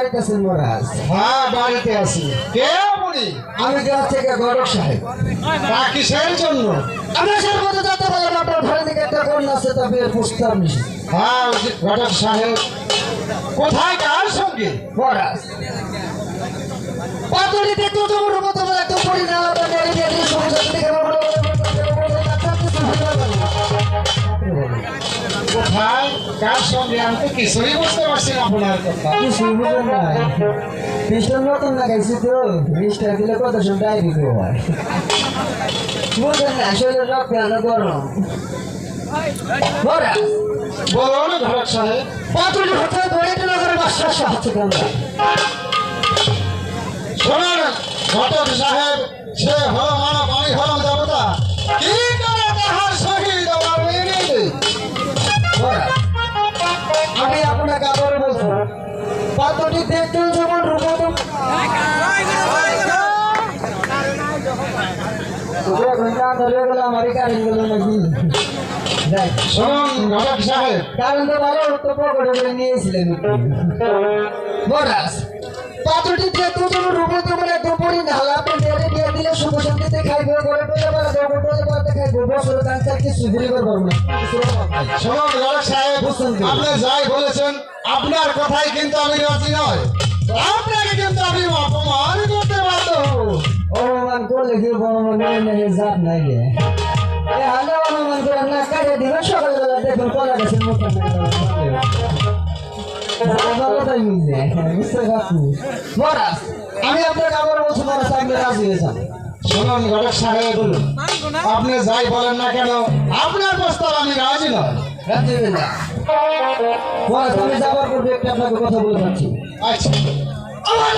কি বাড়িতে আছেন মহারাজ? হ্যাঁ বাড়িতে আছি। কে আপনি? আমি গ্রাম থেকে গরক সাহেব। তা কিসের জন্য? আমরা সর্বদা যাতে পারলাম আপনার ঘরে থেকে একটা কন্যা আছে তা বিয়ের প্রস্তাব নিছি হ্যাঁ সাহেব। কোথায় কার সঙ্গে? মহারাজ। পাতুরিতে তো তোমার মতো বলে তো কোথায় কার সঙ্গে আমি তো কিছুই বুঝতে পারছি না আপনার কথা। কিছুই বুঝলেন না। মিস্টার নতুন লাগাইছি তো মিস্টার দিলে কত সময় ডায়েরি করে হয় বুঝলেন না শরীরের রক্ত আনা গরম। বলুন ঘটক সাহেব। সাহায্য করলাম শোনেন ঘটক সে হল মানব আমি হলাম আপনাকে আবার বলছি পাত্রটি দেখতে যেমন আমারই কারণ তো ভালো তো পকেটে করে নিয়েছিলেন। পাত্রটি দেখতে যেমন রূপতম একদম পরি না দিলে শুভ শান্তিতে খাইবে ঘরে পেয়ে বেলা দেবো খাইবে। বছর কাঙ্কার কিছু ঘুরে করব না। শুনুন ঘটক সাহেব আপনি যাই বলেছেন আপনার কথাই কিন্তু আমি রাজি নয়। আপনাকে কিন্তু আমি অপমান করতে বাধ্য অপমান করলে কি অপমান নেই নেই জাত নাই রে। এ হালে অপমান করে না কাটে দিবে সকালবেলা দেখুন কলা গাছের মুখে মহারাজ আমি আপনাকে আবার বলছি মহারাজ সাহেব রাজি হয়েছেন শুনুন ঘটক সাহেব আপনি যাই বলেন না কেন আপনার প্রস্তাব আমি রাজি না। আমি যাবার পূর্বে একটা আপনাকে কথা বলে যাচ্ছি। আচ্ছা। আমার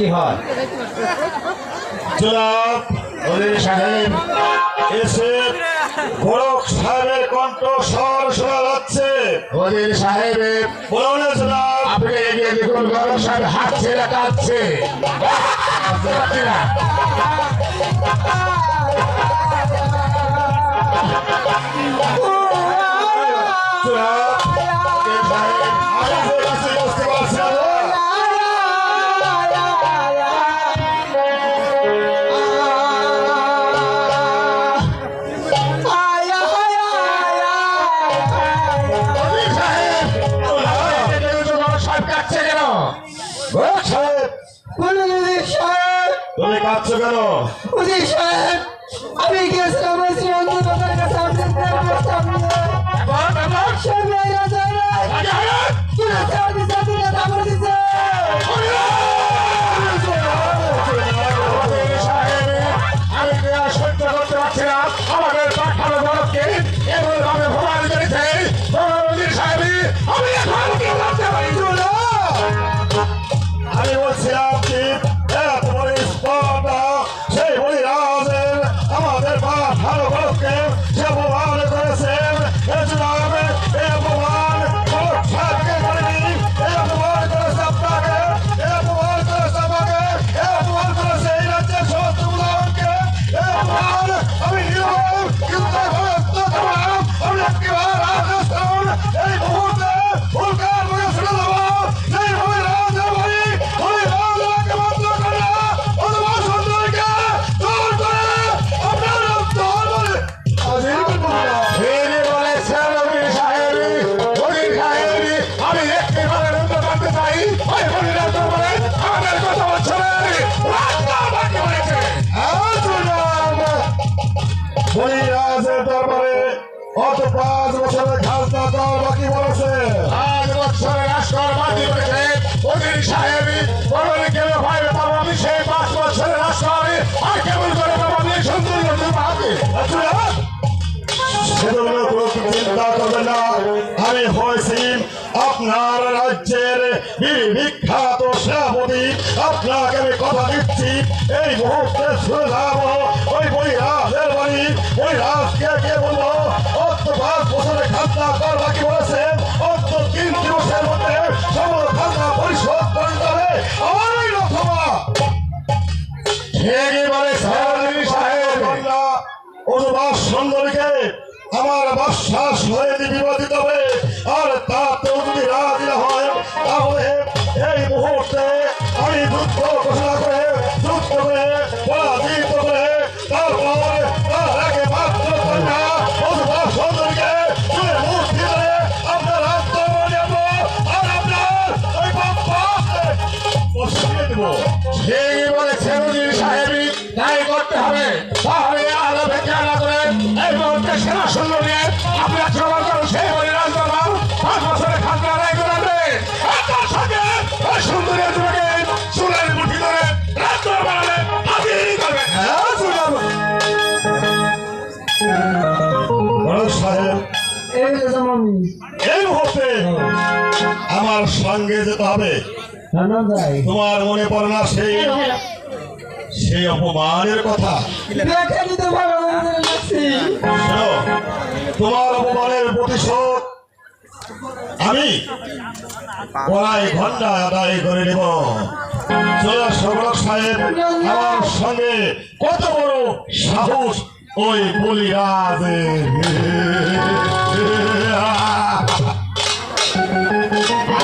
কি হয়? জনাব অলির সাহেব এসে ফরক সাহেবের কণ্ঠ স্বর শোনা যাচ্ছে। ওদের সাহেবের বলুন জনাব। আপনি এগিয়ে দেখুন গরম সাহেব হাত ছেড়ে কাটছে কাঁদছো আপনার রাজ্যের বিখ্যাত সেনাপতি, আপনাকে আমি কথা দিচ্ছি। এই মুহূর্তে শুনে যাব ওই বই রাজের বাড়ি। ওই রাজকে কে বলব অত পাঁচ বছরে খাজনা কর বাকি বলেছে। অত তিন দিবসের মধ্যে সমস্ত খাজনা পরিশোধ করে যাবে বলেছে ওদের সাহেব? অনুবাদ সুন্দরীকে আমার বাসাস হয়ে বিবাদিত হবে। আর তাতেও যদি রাজি হয়, তাহলে এই মুহূর্তে আমি যুদ্ধ ঘোষণা করে আমার সঙ্গে যেতে হবে। তোমার মনে পড়ে না সেই সেই অপমানের কথা? তোমার অপমানের প্রতিশোধ আমি কড়াই ঘণ্টা আদায় করে নেব। চলো সবরক সাহেব আমার সঙ্গে কত বড় সাহস ওই বলিরাজের।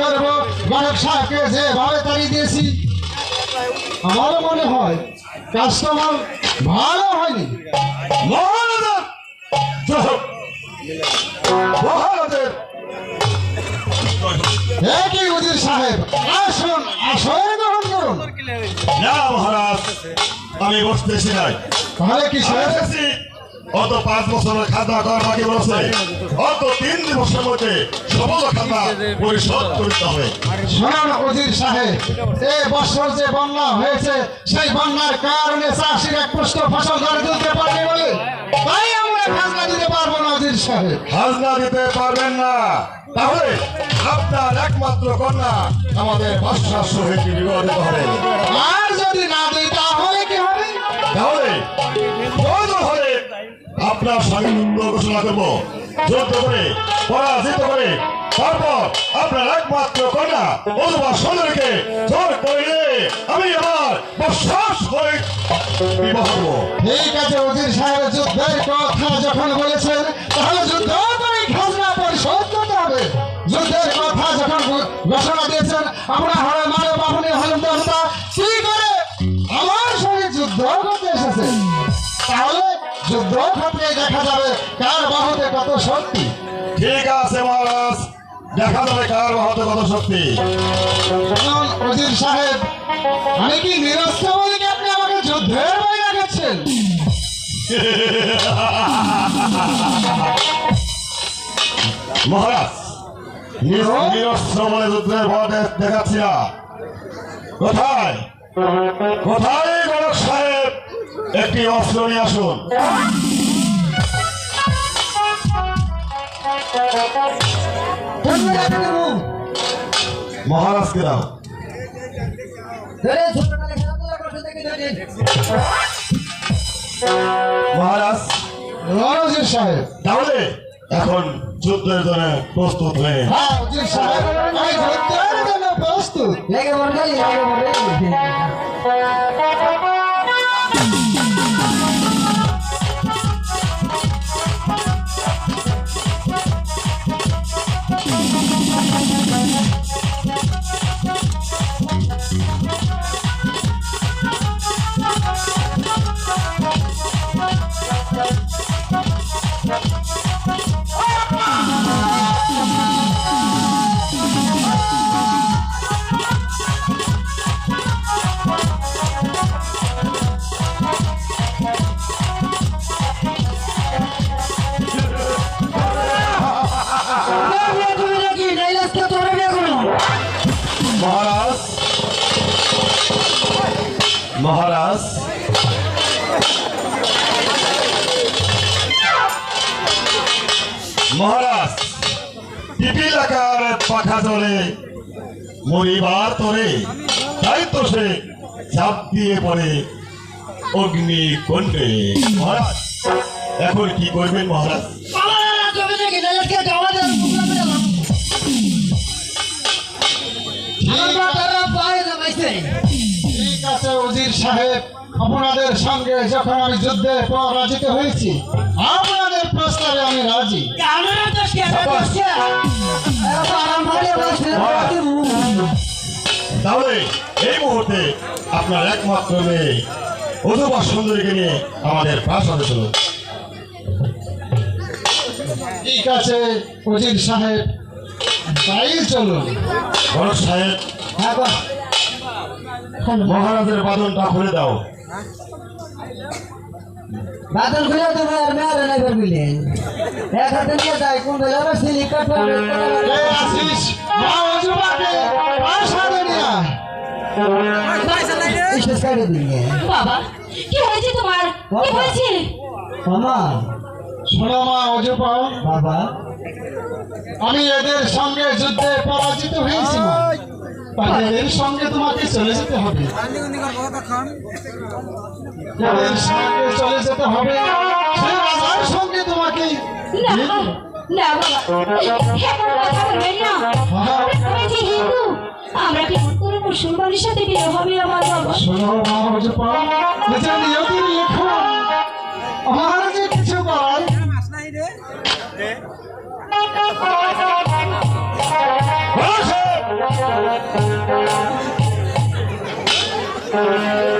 করব? ঘটক সাহেবকে যেভাবে তাড়িয়ে দিয়েছি আমার মনে হয়। কাজটা আমার ভালো হয়নি। কি উজির সাহেব আসুন আসন গ্রহণ করুন। না মহারাজ আমি বসতেছি নাই। তাহলে কি সাহেব অত পাঁচ বছরের খাতা করার বাকি বলছে অত তিন দিবসের মধ্যে সমস্ত খাতা পরিশোধ করতে হবে। অজির সাহেব বছর যে বন্যা হয়েছে সেই বন্যার কারণে চাষির এক পুষ্ট ফসল ধরে তুলতে পারেনি বলে তাই আমরা খাজনা দিতে পারব না অজির সাহেব। খাজনা দিতে পারবেন না। তাহলে আপনার একমাত্র কন্যা আমাদের বাদশাহ সহিত বিবাদিত হবে? আর যদি না দিই তাহলে কি হবে? তাহলে প্রয়োজন হলে আপনার যুদ্ধ ঘোষণা করব। যুদ্ধ করে, পরাজিত করে, তারপর আপনার একমাত্র কন্যা অথবা সন্তানকে জোর করে আমি আমার বিশ্বাস বিবাহ ঠিক আছে সাহেব যুদ্ধের কথা যখন বলেছেন, তাহলে যুদ্ধ করে খাজনা পরিশোধ করতে হবে। যুদ্ধের কথা যখন ঘোষণা দিয়েছেন, আমরা হরে মানব বাহনে হলেন কি করে আমার সঙ্গে যুদ্ধ করতে এসেছেন? যুদ্ধ ক্ষেত্রে দেখা যাবে কার বাহুতে কত শক্তি। ঠিক আছে মহারাজ। দেখা যাবে কার বাহতে কত শক্তি। শুনুন সাহেব আমি কি নিরস্ত বলে আপনি আমাকে যুদ্ধের বই রাখাচ্ছেন মহারাজ নিরস্ত্র বলে যুদ্ধের ভয় দেখাচ্ছি না। কোথায়? কোথায় গণক সাহেব? একটি অস্ত্র নিয়ে আসুন। মহারাজকে দাও। ধরে মহারাজ। রণজিৎ সাহেব। তাহলে এখন যুদ্ধের জন্য প্রস্তুত হয়ে প্রস্তুত। আকার পাখা মরিবার তরে তাই তো সে চাপ দিয়ে পড়ে অগ্নি কণ্ঠে মহারাজ এখন কি করবেন মহারাজ? ঠিক আছে উজির সাহেব আপনাদের সঙ্গে যখন আমি যুদ্ধে পরাজিত হয়েছি আপনাদের প্রস্তাবে আমি রাজি। তাহলে এই মুহূর্তে আপনার একমাত্র মেয়ে অধুবা সুন্দরীকে নিয়ে আমাদের প্রাসাদে চলুন। ঠিক আছে উজির সাহেব তাই চলুন। ভরত সাহেব হ্যাঁ। মহারাজের বাদনটা খুলে দাও। বাদল খুলে তোমার মেয়ারে নাই এক হাতে নিয়ে যায় কোন বেলা আবার আসিস মা অজুবাকে নিয়ে দিয়ে বাবা কি হয়েছে তোমার? কি হয়েছে? মামা শোনো মা অজুপা বাবা। আমি এদের সঙ্গে যুদ্ধে পরাজিত হয়েছি মা। তাই সঙ্গে তোমাকে চলে যেতে হবে। এদের সঙ্গে চলে যেতে হবে। রাজার সঙ্গে তোমাকে না বাবা। হ্যাঁ, আমরা কি করে মুসলমানের সাথে বিয়ে হবে আমার বাবা শোনো নিজের নিয়তি লেখো। আমার যে কিছু করার ভরত সাহেব! কিছুতেই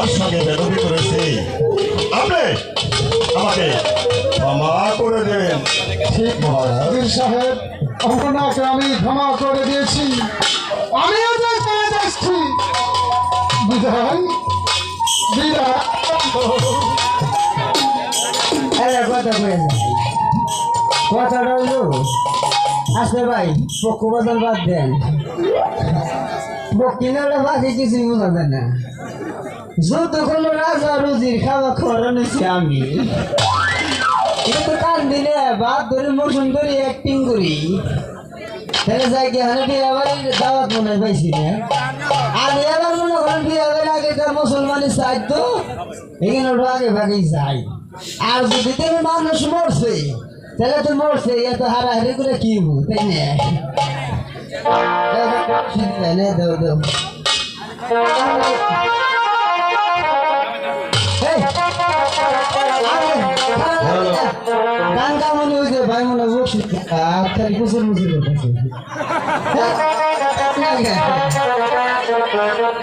আপনার সঙ্গে বেদবি করেছি। আপনি আমি ক্ষমা করে দিয়েছি। আমিও যে চলে যাচ্ছি বিদায়। কথা কয়ে কথাটা হলো আসলে ভাই পক্ষ বদল বাদ দেন। বকিনারা বাকি কিছুই বোঝা না। যতক্ষণ রাজা রুজির খাওয়া খরণ হয়েছে আমি কিন্তু কান দিলে বাদ ধরে মোশন করি অ্যাক্টিং করি। তাহলে যাই কি হারে বিয়ে বাড়ির দাওয়াত মনে পাইছি না। আমি এবার মনে করেন বিয়ে বাড়ির আগে তো মুসলমানের চাই তো, এখানে ওটা আগে ভাগেই যাই। আর যদি তুমি মানুষ মরছে, তাহলে তো মরছে এত হারাহারি করে কি তাই না? দাও দাও। গান গা মনে হয়েছে ভাই মনে বসে আর কুসুর মুসুর করতেছে